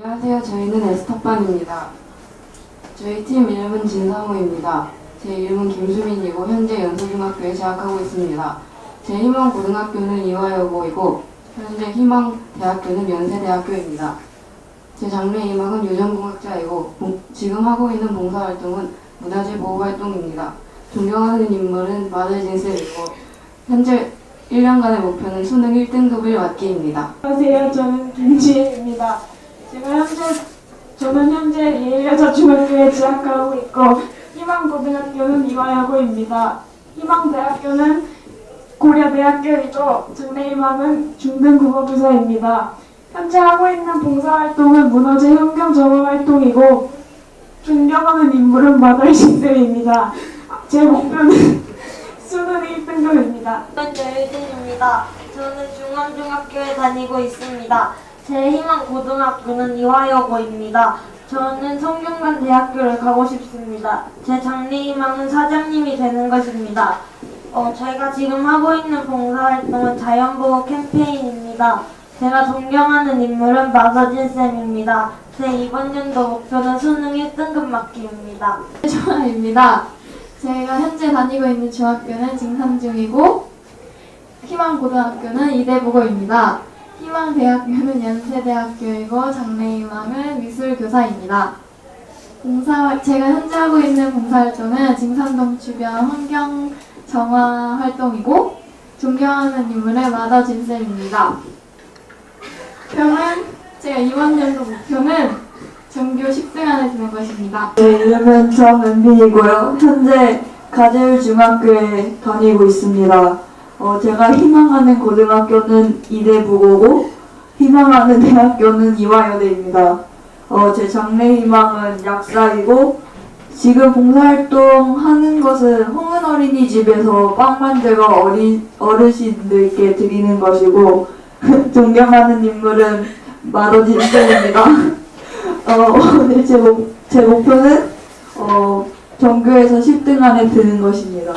안녕하세요. 저희는 에스터반입니다. 저희 팀 이름은 진상우입니다. 제 이름은 김수민이고 현재 연서중학교에 재학하고 있습니다. 제 희망 고등학교는 이화여고이고 현재 희망 대학교는 연세대학교입니다. 제 장래 희망은 유전공학자이고 봉- 지금 하고 있는 봉사활동은 문화재 보호활동입니다. 존경하는 인물은 마들진 쌤이고 현재 1년간의 목표는 수능 1등급을 맞기입니다. 안녕하세요. 저는 김지혜입니다. 제가 현재 저는 현재 예일여자중학교에 재학하고 있고 희망고등학교는 이화여고입니다. 희망대학교는 고려대학교이고 장래희망은 중등국어부서입니다. 현재 하고 있는 봉사활동은 문화재 환경 정화 활동이고 존경하는 인물은 마달신 쌤입니다. 제 목표는 수능 1등급입니다. 저는 여유진입니다. 저는 중앙중학교에 다니고 있습니다. 제 희망 고등학교는 이화여고입니다. 저는 성균관 대학교를 가고 싶습니다. 제 장래 희망은 사장님이 되는 것입니다. 어, 저희가 지금 하고 있는 봉사활동은 자연보호 캠페인입니다. 제가 존경하는 인물은 마서진 쌤입니다. 제 이번 연도 목표는 수능 1등급 맞기입니다. 조아입니다. 제가 현재 다니고 있는 중학교는 증산 중이고 희망고등학교는 이대부고입니다. 희망대학교는 연세대학교이고 장래희망은 미술교사입니다. 봉사 제가 현재 하고 있는 봉사활동은 증산동 주변 환경 정화 활동이고 존경하는 인물은 마더진 쌤입니다. 목표는 제가 이번 연도 목표는 전교 10등 안에 드는 것입니다. 제 이름은 정은빈이고요. 현재 가재울 중학교에 다니고 있습니다. 어, 제가 희망하는 고등학교는 이대부고고 희망하는 대학교는 이화여대입니다. 어, 제 장래 희망은 약사이고 지금 봉사활동 하는 것은 홍은 어린이집에서 빵 만들어 어린 어르신들께 드리는 것이고 존경하는 인물은 마더진 쌤입니다. 어, 오늘 제, 목, 제 목표는 어, 전교에서 10등 안에 드는 것입니다.